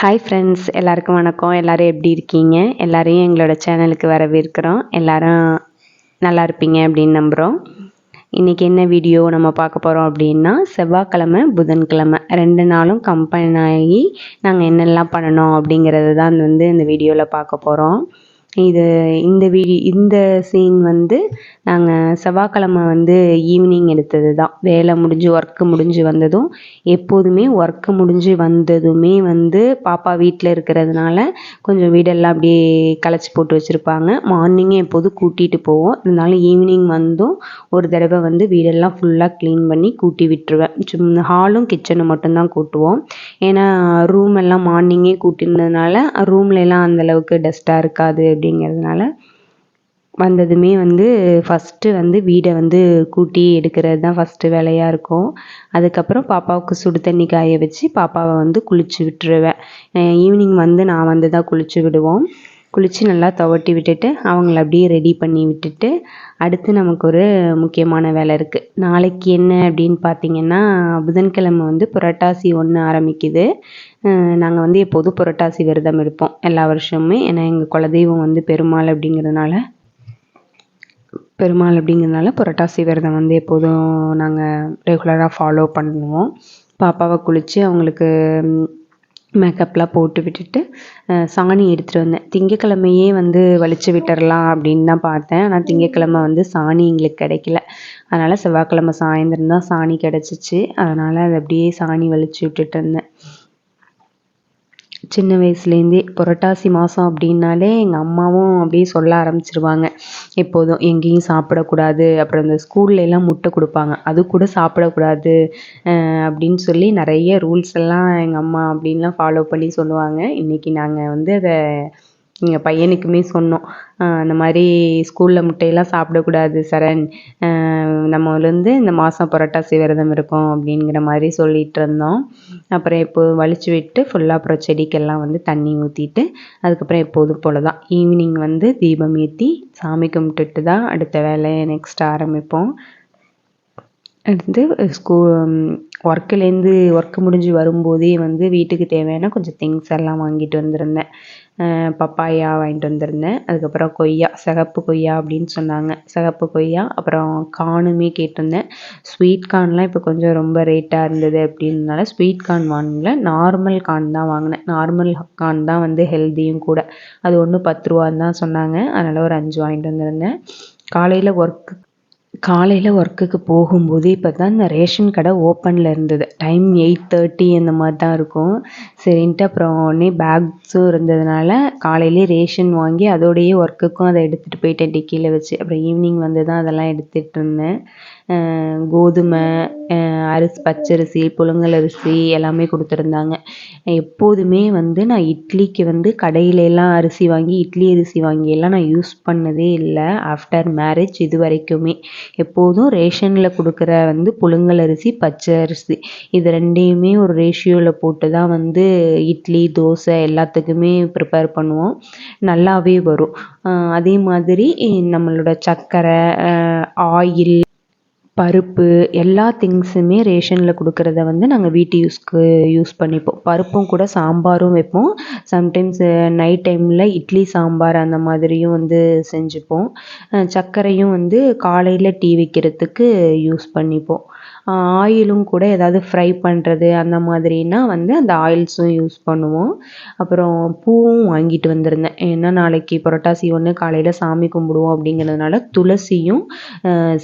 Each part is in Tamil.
ஹாய் ஃப்ரெண்ட்ஸ் எல்லாருக்கும் வணக்கம். எல்லோரும் எப்படி இருக்கீங்க? எல்லோரையும் எங்களோட சேனலுக்கு வரவேற்கிறோம். எல்லோரும் நல்லா இருப்பீங்க அப்படின்னு நம்புகிறோம் இன்றைக்கி என்ன வீடியோ நம்ம பார்க்க போகிறோம் அப்படின்னா செவ்வாய்க்கிழமை புதன்கிழமை. ரெண்டு நாளும் கம்பைன் ஆகி நாங்கள் என்னெல்லாம் பண்ணணும் அப்படிங்கிறது தான் வந்து இந்த வீடியோவில் பார்க்க போகிறோம் இது இந்த வீடி இந்த சீன் வந்து நாங்கள் செவ்வாய்க்கிழம வந்து ஈவினிங் எடுத்தது தான் வேலை முடிஞ்சு ஒர்க்கு முடிஞ்சு வந்ததும் எப்போதுமே ஒர்க்கு முடிஞ்சு வந்ததுமே வந்து பாப்பா வீட்டில் இருக்கிறதுனால கொஞ்சம் வீடெல்லாம் அப்படியே களைச்சி போட்டு வச்சுருப்பாங்க. மார்னிங்கே எப்போதும் கூட்டிகிட்டு போவோம். இருந்தாலும் ஈவினிங் வந்தும் ஒரு தடவை வந்து வீடெல்லாம் ஃபுல்லாக க்ளீன் பண்ணி கூட்டி விட்டுருவேன். சும் ஹாலும் கிச்சனும் மட்டும்தான் கூட்டுவோம். ஏன்னா ரூம் எல்லாம் மார்னிங்கே கூட்டினதுனால ரூம்லலாம் அந்தளவுக்கு டஸ்ட்டாக இருக்காது அப்படிங்கிறதுனால வந்ததுமே வந்து ஃபஸ்ட்டு வந்து வீடை வந்து கூட்டி எடுக்கிறது தான் ஃபஸ்ட்டு வேலையாக இருக்கும். அதுக்கப்புறம் பாப்பாவுக்கு சுடு தண்ணி காய வச்சு பாப்பாவை வந்து குளிச்சு விட்டுருவேன். ஈவினிங் வந்து நான் வந்து தான் குளிச்சு விடுவோம். குளித்து நல்லா துவட்டி விட்டுட்டு அவங்கள அப்படியே ரெடி பண்ணி விட்டுட்டு அடுத்து நமக்கு ஒரு முக்கியமான வேலை இருக்குது நாளைக்கு என்ன அப்படின்னு பார்த்தீங்கன்னா புதன்கிழமை வந்து புரட்டாசி ஒன்று ஆரம்பிக்குது. நாங்கள் வந்து எப்போதும் புரட்டாசி விரதம் எடுப்போம் எல்லா வருஷமுமே. ஏன்னா எங்கள் குலதெய்வம் வந்து பெருமாள் அப்படிங்கிறதுனால பெருமாள் அப்படிங்கிறதுனால புரட்டாசி விரதம் வந்து எப்போதும் நாங்கள் ரெகுலராக ஃபாலோ பண்ணுவோம். பாப்பாவை குளித்து அவங்களுக்கு மேக்கப்லாம் போட்டு விட்டுட்டு சாணி எடுத்துகிட்டு வந்தேன். திங்கக்கிழமையே வந்து வலிச்சு விட்டுறலாம் அப்படின்னு தான் பார்த்தேன். ஆனால் திங்கக்கிழமை வந்து சாணி எங்களுக்கு கிடைக்கல. அதனால் செவ்வாய்க்கிழமை சாயந்தரம் தான் சாணி கிடச்சிச்சு. அதனால் அதை அப்படியே சாணி வலிச்சு விட்டுட்டு இருந்தேன். சின்ன வயசுலேருந்தே புரட்டாசி மாதம் அப்படின்னாலே எங்கள் அம்மாவும் அப்படியே சொல்ல ஆரம்பிச்சிருவாங்க. எப்போதும் எங்கேயும் சாப்பிடக்கூடாது. அப்புறம் இந்த ஸ்கூல்லலாம் முட்டை கொடுப்பாங்க. அது கூட சாப்பிடக்கூடாது அப்படின்னு சொல்லி நிறைய ரூல்ஸ் எல்லாம் எங்கள் அம்மா அப்படின்லாம் ஃபாலோ பண்ணி சொல்லுவாங்க. இன்றைக்கி நாங்கள் வந்து அதை எங்கள் பையனுக்குமே சொன்னோம். அந்த மாதிரி ஸ்கூலில் முட்டையெல்லாம் சாப்பிடக்கூடாது சரண். நம்ம வந்து இந்த மாதம் புரட்டாசி விரதம் இருக்கோம் அப்படிங்கிற மாதிரி சொல்லிகிட்டு இருந்தோம். அப்புறம் இப்போது வலிச்சு விட்டு ஃபுல்லாக அப்புறம் செடிக்கெல்லாம் வந்து தண்ணி ஊற்றிட்டு அதுக்கப்புறம் எப்போதும் போல் தான் ஈவினிங் வந்து தீபம் ஏற்றி சாமி கும்பிட்டுட்டு தான் அடுத்த வேலையை நெக்ஸ்ட் ஆரம்பிப்போம். வந்து ஸ்கூ ஒர்க்குலேருந்து ஒர்க்கு முடிஞ்சு வரும்போதே வந்து வீட்டுக்கு தேவையான கொஞ்சம் திங்ஸ் எல்லாம் வாங்கிட்டு வந்திருந்தேன். பப்பாயா வாங்கிட்டு வந்திருந்தேன். அதுக்கப்புறம் கொய்யா சிகப்பு கொய்யா அப்படின்னு சொன்னாங்க. சிகப்பு கொய்யா அப்புறம் கார்னுமே கேட்டிருந்தேன். ஸ்வீட் கார்ன்லாம் இப்போ கொஞ்சம் ரொம்ப ரேட்டாக இருந்தது அப்படின்றதுனால ஸ்வீட் கார்ன் வாங்கல. நார்மல் கார்ன் தான் வாங்கினேன். நார்மல் கார்ன் தான் வந்து ஹெல்த்தியும் கூட. அது ஒன்று பத்து ரூபான்னு தான் சொன்னாங்க. அதனால் ஒரு அஞ்சு வாங்கிட்டு வந்திருந்தேன். காலையில் ஒர்க்கு காலையில் ஒர்க்குக்கு போகும்போது இப்போ தான் இந்த ரேஷன் கடை ஓப்பனில் இருந்தது. டைம் எயிட் தேர்ட்டி அந்த மாதிரி தான் இருக்கும். சரின்ட்டு அப்புறம் உடனே பேக்ஸும் இருந்ததுனால காலையிலே ரேஷன் வாங்கி அதோடையே ஒர்க்குக்கும் அதை எடுத்துகிட்டு போயிட்டேன் டிக்கியில் வச்சு. அப்புறம் ஈவினிங் வந்து தான் அதெல்லாம் எடுத்துகிட்டு இருந்தேன். கோதுமை அரிசி பச்சரிசி புழுங்கலரிசி எல்லாமே கொடுத்துருந்தாங்க. எப்போதுமே வந்து நான் இட்லிக்கு வந்து கடையிலலாம் அரிசி வாங்கி இட்லி அரிசி வாங்கியெல்லாம் நான் யூஸ் பண்ணதே இல்லை. ஆஃப்டர் மேரேஜ் இது வரைக்குமே. எப்போதும் ரேஷனில் கொடுக்குற வந்து புழுங்கல் அரிசி பச்சை அரிசி இது ரெண்டையுமே ஒரு ரேஷியோவில் போட்டு தான் வந்து இட்லி தோசை எல்லாத்துக்குமே ப்ரிப்பேர் பண்ணுவோம். நல்லாவே வரும். அதே மாதிரி நம்மளோட சர்க்கரை ஆயில் பருப்பு எல்லா திங்ஸுமே ரேஷனில் கொடுக்குறத வந்து நாங்கள் வீட்டு யூஸ்க்கு யூஸ் பண்ணிப்போம். பருப்பும் கூட சாம்பாரும் வைப்போம். சம்டைம்ஸ் நைட் டைமில் இட்லி சாம்பார் அந்த மாதிரியும் வந்து செஞ்சுப்போம். சர்க்கரையும் வந்து காலையில் டீ வைக்கிறதுக்கு யூஸ் பண்ணிப்போம். ஆயிலும் கூட ஏதாவது ஃப்ரை பண்ணுறது அந்த மாதிரின்னா வந்து அந்த ஆயில்ஸும் யூஸ் பண்ணுவோம். அப்புறம் பூவும் வாங்கிட்டு வந்திருந்தேன். ஏன்னா நாளைக்கு புரட்டாசி ஒன்று காலையில் சாமி கும்பிடுவோம் அப்படிங்கிறதுனால துளசியும்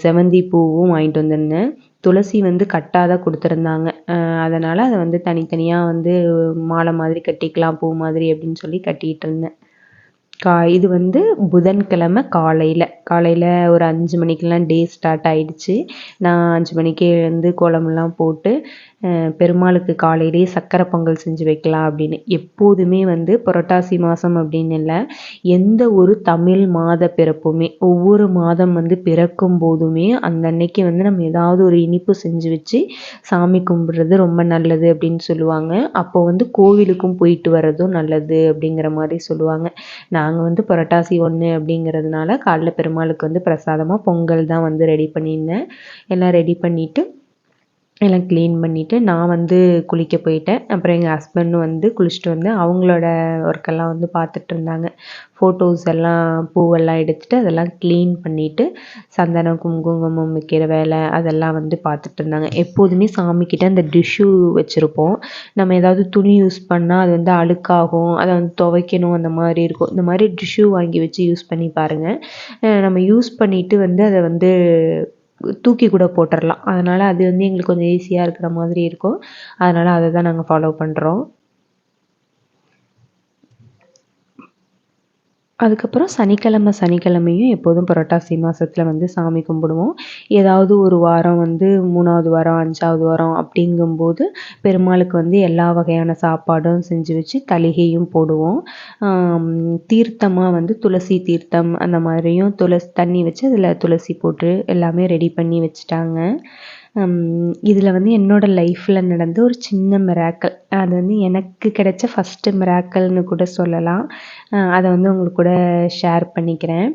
செவந்தி பூவும் வாங்கிட்டு வந்திருந்தேன். துளசி வந்து கட்டாக தான் கொடுத்துருந்தாங்க அதனால் அதை வந்து தனித்தனியாக வந்து மாலை மாதிரி கட்டிக்கலாம் பூ மாதிரி அப்படின்னு சொல்லி கட்டிகிட்டு இருந்தேன். கா இது வந்து புதன்கிழமை காலையில். காலையில் ஒரு அஞ்சு மணிக்கெலாம் டே ஸ்டார்ட் ஆகிடுச்சி நான் அஞ்சு மணிக்கே எழுந்து கோலமெல்லாம் போட்டு பெருமாளுக்கு காலையிலேயே சக்கரை பொங்கல் செஞ்சு வைக்கலாம் அப்படின்னு. எப்போதுமே வந்து புரட்டாசி மாதம் அப்படின்னு இல்லை எந்த ஒரு தமிழ் மாத பிறப்புமே ஒவ்வொரு மாதம் வந்து பிறக்கும் போதுமே அந்த அன்னைக்கு வந்து நம்ம ஏதாவது ஒரு இனிப்பு செஞ்சு வச்சு சாமி கும்பிட்றது ரொம்ப நல்லது அப்படின்னு சொல்லுவாங்க. அப்போ வந்து கோவிலுக்கும் போயிட்டு வர்றதும் நல்லது அப்படிங்கிற மாதிரி சொல்லுவாங்க. நாங்கள் வந்து புரட்டாசி ஒன்று அப்படிங்கிறதுனால காலைல பெருமாளுக்கு வந்து பிரசாதமாக பொங்கல் தான் வந்து ரெடி பண்ணியிருந்தேன். எல்லாம் ரெடி பண்ணிவிட்டு எல்லாம் க்ளீன் பண்ணிவிட்டு நான் வந்து குளிக்க போயிட்டேன். அப்புறம் எங்கள் ஹஸ்பண்டும் வந்து குளிச்சுட்டு வந்து அவங்களோட ஒர்க்கெல்லாம் வந்து பார்த்துட்ருந்தாங்க ஃபோட்டோஸ் எல்லாம் பூவெல்லாம் எடுத்துகிட்டு அதெல்லாம் க்ளீன் பண்ணிவிட்டு சந்தனம் குங்குமம் வைக்கிற வேலை அதெல்லாம் வந்து பார்த்துட்ருந்தாங்க எப்போதுமே சாமிக்கிட்ட அந்த டிஷ்ஷூ வச்சுருப்போம். நம்ம ஏதாவது துணி யூஸ் பண்ணால் அது வந்து அழுக்காகும் அதை வந்து துவைக்கணும் அந்த மாதிரி இருக்கும். இந்த மாதிரி டிஷ்ஷூ வாங்கி வச்சு யூஸ் பண்ணி பாருங்கள் நம்ம யூஸ் பண்ணிவிட்டு வந்து அதை வந்து தூக்கி கூட போட்டுடலாம் அதனால் அது வந்து எங்களுக்கு கொஞ்சம் ஈஸியாக இருக்கிற மாதிரி இருக்கும். அதனால் அதை தான் நாங்கள் ஃபாலோ பண்ணுறோம் அதுக்கப்புறம் சனிக்கிழம சனிக்கிழமையும் எப்போதும் புரட்டாசி மாதத்துல வந்து சாமி கும்பிடுவோம். ஏதாவது ஒரு வாரம் வந்து மூணாவது வாரம் அஞ்சாவது வாரம் அப்படிங்கும்போது பெருமாளுக்கு வந்து எல்லா வகையான சாப்பாடும் செஞ்சு வச்சு தலிகையும் போடுவோம். தீர்த்தமாக வந்து துளசி தீர்த்தம் அந்த மாதிரியும் துளசி தண்ணி வச்சு அதில் துளசி போட்டு எல்லாமே ரெடி பண்ணி வச்சுட்டாங்க. இதில் வந்து என்னோடய லைஃப்பில் நடந்த ஒரு சின்ன மிராக்கல் அது வந்து எனக்கு கிடைச்ச ஃபஸ்ட்டு மிராக்கல்னு கூட சொல்லலாம். அதை வந்து உங்கள் கூட ஷேர் பண்ணிக்கிறேன்.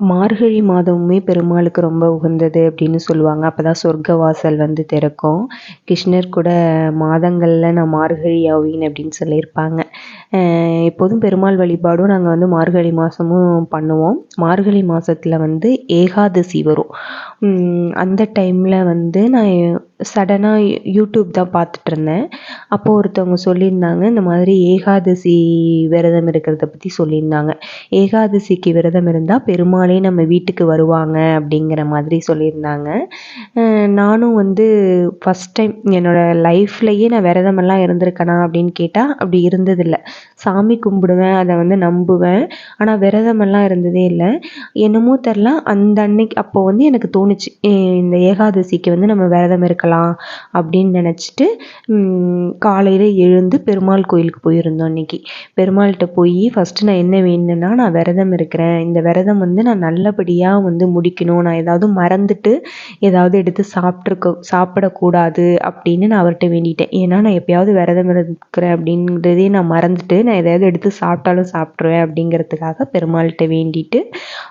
மார்கழி மாதமுமே பெருமாளுக்கு ரொம்ப உகந்தது அப்படின்னு சொல்லுவாங்க அப்போ தான் சொர்க்க வாசல் வந்து திறக்கும் கிருஷ்ணர் கூட மாதங்களில் நான் மார்கழி ஆவின் அப்படின்னு சொல்லியிருப்பாங்க எப்போதும் பெருமாள் வழிபாடும் நாங்கள் வந்து மார்கழி மாதமும் பண்ணுவோம் மார்கழி மாதத்தில் வந்து ஏகாதசி வரும் அந்த டைமில் வந்து நான் சடனாக யூடியூப் தான் பார்த்துட்ருந்தேன் அப்போது ஒருத்தவங்க சொல்லியிருந்தாங்க இந்த மாதிரி ஏகாதசி விரதம் இருக்கிறத பற்றி சொல்லியிருந்தாங்க. ஏகாதசிக்கு விரதம் இருந்தால் பெருமாளே நம்ம வீட்டுக்கு வருவாங்க அப்படிங்கிற மாதிரி சொல்லியிருந்தாங்க. நானும் வந்து ஃபஸ்ட் டைம் என்னோடய லைஃப்லையே நான் விரதமெல்லாம் இருந்திருக்கேனா அப்படின்னு கேட்டால் அப்படி இருந்ததில்லை. சாமி கும்பிடுவேன் அதை வந்து நம்புவேன். ஆனால் விரதமெல்லாம் இருந்ததே இல்லை. என்னமோ தெரில அந்த அன்னைக்கு அப்போது வந்து எனக்கு தோணுச்சு இந்த ஏகாதசிக்கு வந்து நம்ம விரதம் இருக்கலாம் அப்படின்னு நினச்சிட்டு காலையில் எழுந்து பெருமாள் கோயிலுக்கு போயிருந்தோம் அன்றைக்கி பெருமாள்கிட்ட போய் ஃபஸ்ட்டு நான் என்ன வேணும்னா நான் விரதம் இருக்கிறேன். இந்த விரதம் வந்து நான் நல்லபடியாக வந்து முடிக்கணும். நான் ஏதாவது மறந்துட்டு ஏதாவது எடுத்து சாப்பிட்ருக்க சாப்பிடக்கூடாது அப்படின்னு நான் அவர்கிட்ட வேண்டிட்டேன். ஏன்னா நான் எப்பயாவது விரதம் இருக்கிறேன் அப்படிங்கிறதே நான் மறந்துட்டு நான் எதாவது எடுத்து சாப்பிட்டாலும் சாப்பிட்ருவேன் அப்படிங்கிறதுக்காக பெருமாள்கிட்ட வேண்டிட்டு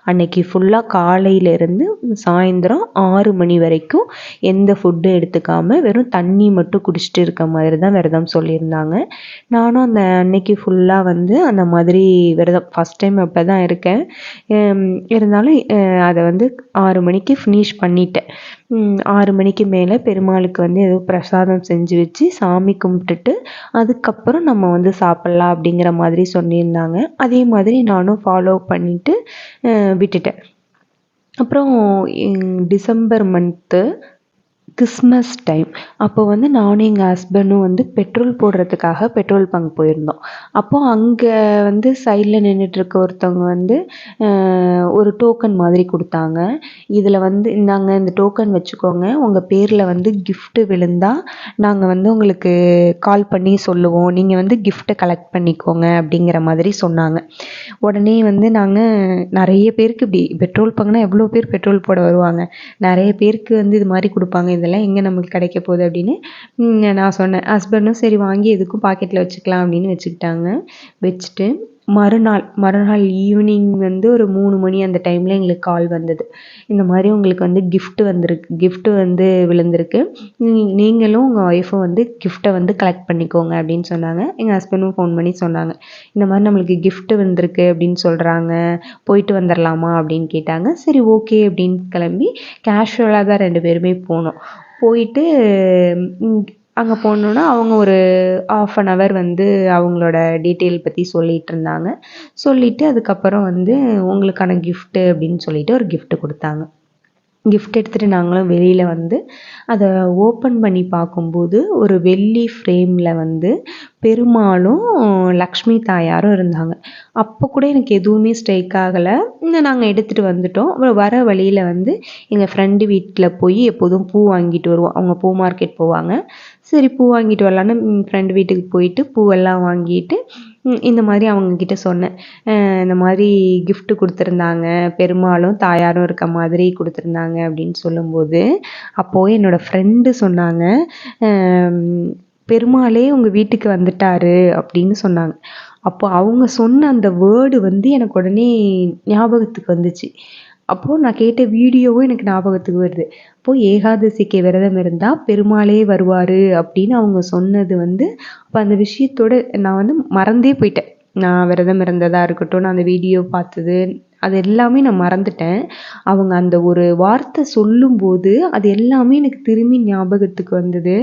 அன்னைக்கு ஃபுல்லாக காலையிலேருந்து சாயந்தரம் ஆறு மணி வரைக்கும் எந்த ஃபுட்டும் எடுத்துக்காமல் வெறும் தண்ணி மட்டும் குடிச்சிட்டு இருக்க மாதிரி தான் விரதம் சொல்லியிருந்தாங்க. நானும் அந்த அன்னைக்கு ஃபுல்லாக வந்து அந்த மாதிரி விரதம் ஃபஸ்ட் டைம் அப்போ தான் இருக்கேன் இருந்தாலும் அதை வந்து ஆறு மணிக்கு ஃபினிஷ் பண்ணிட்டேன். ஆறு மணிக்கு மேலே பெருமாளுக்கு வந்து ஏதோ பிரசாதம் செஞ்சு வச்சு சாமி கும்பிட்டுட்டு அதுக்கப்புறம் நம்ம வந்து சாப்பிட்லாம் அப்படிங்கிற மாதிரி சொல்லியிருந்தாங்க. அதே மாதிரி நானும் ஃபாலோ பண்ணிவிட்டு விட்டுட்டேன். அப்புறம் டிசம்பர் மந்த்து கிறிஸ்மஸ் டைம் அப்போ வந்து நானும் எங்கள் ஹஸ்பண்டும் வந்து பெட்ரோல் போடுறதுக்காக பெட்ரோல் பங்க் போயிருந்தோம். அப்போது அங்கே வந்து சைடில் நின்றுட்டுருக்க ஒருத்தவங்க வந்து ஒரு டோக்கன் மாதிரி கொடுத்தாங்க. இதில் வந்து இந்தாங்க இந்த டோக்கன் வச்சுக்கோங்க. உங்கள் பேரில் வந்து கிஃப்ட்டு விழுந்தால் நாங்கள் வந்து உங்களுக்கு கால் பண்ணி சொல்லுவோம். நீங்கள் வந்து கிஃப்ட்டை கலெக்ட் பண்ணிக்கோங்க அப்படிங்கிற மாதிரி சொன்னாங்க. உடனே வந்து நாங்கள் நிறைய பேருக்கு இப்படி பெட்ரோல் பங்க்னால் எவ்வளோ பேர் பெட்ரோல் போட வருவாங்க. நிறைய பேருக்கு வந்து இது மாதிரி கொடுப்பாங்க. இதெல்லாம் எங்கே நமக்கு கிடைக்க போகுது அப்படின்னு நான் சொன்னேன். ஹஸ்பண்டும் சரி வாங்கி எதுக்கும் பாக்கெட்டில் வச்சுக்கலாம் அப்படின்னு வச்சுக்கிட்டாங்க. வச்சுட்டு மறுநாள் மறுநாள் ஈவினிங் வந்து ஒரு மூணு மணி அந்த டைமில் எங்களுக்கு கால் வந்தது. இந்த மாதிரி உங்களுக்கு வந்து கிஃப்ட்டு வந்திருக்கு கிஃப்ட்டு வந்து விழுந்திருக்கு. நீங்களும் உங்கள் ஒய்ஃபும் வந்து கிஃப்ட்டை வந்து கலெக்ட் பண்ணிக்கோங்க அப்படின்னு சொன்னாங்க. எங்கள் ஹஸ்பண்டும் ஃபோன் பண்ணி சொன்னாங்க. இந்த மாதிரி நம்மளுக்கு கிஃப்ட்டு வந்திருக்கு அப்படின்னு சொல்கிறாங்க போயிட்டு வந்துடலாமா அப்படின்னு கேட்டாங்க. சரி ஓகே அப்படின்னு கிளம்பி கேஷுவலாக தான் ரெண்டு பேருமே போனோம். போயிட்டு அங்கே போனோன்னா அவங்க ஒரு ஆஃப் அன் அவர் வந்து அவங்களோட டீட்டெயில் பற்றி சொல்லிகிட்ருந்தாங்க சொல்லிவிட்டு அதுக்கப்புறம் வந்து உங்களுக்கான கிஃப்ட்டு அப்படின்னு சொல்லிட்டு ஒரு கிஃப்ட்டு கொடுத்தாங்க. கிஃப்ட் எடுத்துகிட்டு நாங்களும் வெளியில் வந்து அதை ஓப்பன் பண்ணி பார்க்கும்போது ஒரு வெள்ளி ஃப்ரேமில் வந்து பெருமாளும் லக்ஷ்மி தாயாரும் இருந்தாங்க. அப்போ கூட எனக்கு எதுவுமே ஸ்ட்ரைக் ஆகலை. நாங்கள் எடுத்துகிட்டு வந்துட்டோம். அப்புறம் வர வழியில் வந்து எங்கள் ஃப்ரெண்டு வீட்டில் போய் எப்போதும் பூ வாங்கிட்டு வருவோம் அவங்க பூ மார்க்கெட் போவாங்க. சரி பூ வாங்கிட்டு வரலான்னு ஃப்ரெண்டு வீட்டுக்கு போயிட்டு பூவெல்லாம் வாங்கிட்டு இந்த மாதிரி அவங்கக்கிட்ட சொன்னேன். இந்த மாதிரி கிஃப்ட்டு கொடுத்துருந்தாங்க பெருமாளும் தாயாரும் இருக்க மாதிரி கொடுத்துருந்தாங்க அப்படின்னு சொல்லும்போது அப்போது என்னோடய ஃப்ரெண்டு சொன்னாங்க பெருமாளே உங்கள் வீட்டுக்கு வந்துட்டாரு அப்படின்னு சொன்னாங்க. அப்போ அவங்க சொன்ன அந்த வேர்டு வந்து எனக்கு உடனே ஞாபகத்துக்கு வந்துச்சு. அப்போது நான் கேட்ட வீடியோவும் எனக்கு ஞாபகத்துக்கு வருது. அப்போது ஏகாதசிக்கு விரதம் இருந்தால் பெருமாளே வருவார் அப்படின்னு அவங்க சொன்னது வந்து அப்போ அந்த விஷயத்தோட நான் வந்து மறந்தே போயிட்டேன். நான் விரதம் இருந்ததாக இருக்கட்டும் நான் அந்த வீடியோ பார்த்தது அது எல்லாமே நான் மறந்துட்டேன். அவங்க அந்த ஒரு வார்த்தை சொல்லும்போது அது எல்லாமே எனக்கு திரும்பி ஞாபகத்துக்கு வந்தது.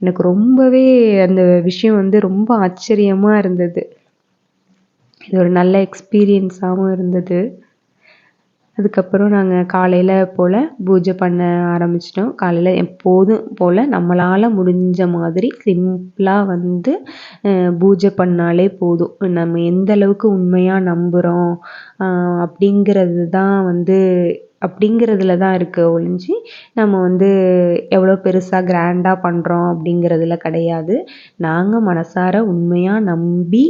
எனக்கு ரொம்பவே அந்த விஷயம் வந்து ரொம்ப ஆச்சரியமாக இருந்தது. இது ஒரு நல்ல எக்ஸ்பீரியன்ஸாகவும் இருந்தது. அதுக்கப்புறம் நாங்கள் காலையில் போல் பூஜை பண்ண ஆரம்பிச்சிட்டோம். காலையில் எப்போதும் போல் நம்மளால் முடிஞ்ச மாதிரி சிம்பிளாக வந்து பூஜை பண்ணாலே போதும். நம்ம எந்த அளவுக்கு உண்மையாக நம்புகிறோம் அப்படிங்கிறது தான் வந்து அப்படிங்கிறதுல தான் இருக்குது ஒழிஞ்சு நம்ம வந்து எவ்வளோ பெருசாக கிராண்டாக பண்ணுறோம் அப்படிங்கிறதுல கிடையாது. நாங்கள் மனசார உண்மையாக நம்பி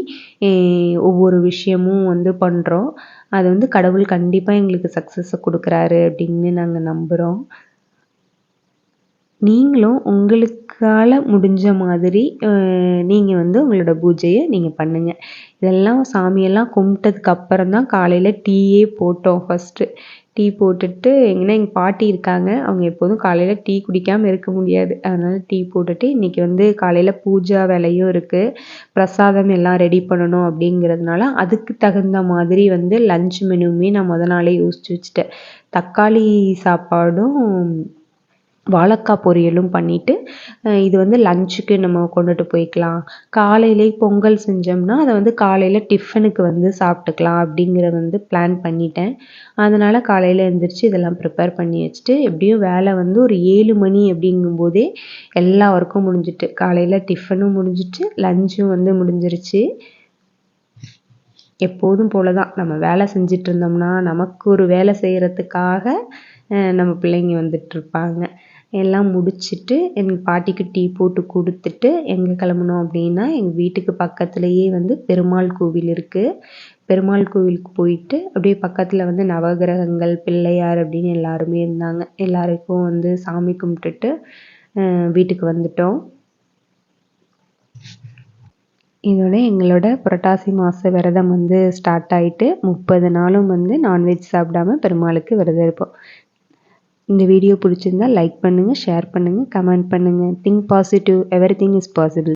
ஒவ்வொரு விஷயமும் வந்து பண்ணுறோம் அது வந்து கடவுள் கண்டிப்பாக எங்களுக்கு சக்ஸஸை கொடுக்குறாரு அப்படின்னு நாங்கள் நம்புகிறோம் நீங்களும் உங்களுக்கால் முடிஞ்ச மாதிரி நீங்கள் வந்து உங்களோட பூஜையை நீங்கள் பண்ணுங்கள் இதெல்லாம் சாமியெல்லாம் கும்பிட்டதுக்கு அப்புறம் தான் காலையில் டீயே போட்டோம் ஃபஸ்ட்டு டீ போட்டுட்டு எங்கன்னா எங்கள் பாட்டி இருக்காங்க. அவங்க எப்போதும் காலையில் டீ குடிக்காமல் இருக்க முடியாது. அதனால் டீ போட்டுட்டு இன்றைக்கி வந்து காலையில் பூஜா வேலையும் இருக்குது பிரசாதம் எல்லாம் ரெடி பண்ணணும் அப்படிங்கிறதுனால அதுக்கு தகுந்த மாதிரி வந்து லஞ்ச் மெனுவுமே நான் முத நாளே யோசித்து வச்சுட்டேன். தக்காளி சாப்பாடும் வாழைக்கா பொரியலும் பண்ணிவிட்டு இது வந்து லஞ்சுக்கு நம்ம கொண்டுட்டு போய்க்கலாம். காலையிலே பொங்கல் செஞ்சோம்னா அதை வந்து காலையில் டிஃபனுக்கு வந்து சாப்பிட்டுக்கலாம் அப்படிங்கிறத வந்து பிளான் பண்ணிட்டேன். அதனால் காலையில் எழுந்திரிச்சி இதெல்லாம் ப்ரிப்பேர் பண்ணி வச்சுட்டு எப்படியும் வேலை வந்து ஒரு ஏழு மணி அப்படிங்கும்போதே எல்லா ஒர்க்கும் முடிஞ்சிட்டு காலையில் டிஃபனும் முடிஞ்சிட்டு லஞ்சும் வந்து முடிஞ்சிருச்சு. எப்போதும் போல தான் நம்ம வேலை செஞ்சிட்டு இருந்தோம்னா நமக்கு ஒரு வேலை செய்கிறதுக்காக நம்ம பிள்ளைங்க வந்துட்டு இருப்பாங்க. எல்லாம் முடிச்சுட்டு எங்கள் பாட்டிக்கு டீ போட்டு கொடுத்துட்டு எங்கே கிளம்புனோம் அப்படின்னா எங்கள் வீட்டுக்கு பக்கத்துலேயே வந்து பெருமாள் கோவில் இருக்குது பெருமாள் கோவிலுக்கு போயிட்டு அப்படியே பக்கத்தில் வந்து நவகிரகங்கள் பிள்ளையார் அப்படின்னு எல்லாருமே இருந்தாங்க. எல்லாருக்கும் வந்து சாமி கும்பிட்டுட்டு வீட்டுக்கு வந்துட்டோம். இதோட எங்களோட புரட்டாசி மாத விரதம் வந்து ஸ்டார்ட் ஆகிட்டு முப்பது நாளும் வந்து நான்வெஜ் சாப்பிடாம பெருமாளுக்கு விரதம் இருப்போம். இந்த வீடியோ பிடிச்சிருந்தா லைக் பண்ணுங்கள் ஷேர் பண்ணுங்கள் கமெண்ட் பண்ணுங்கள் think positive everything is possible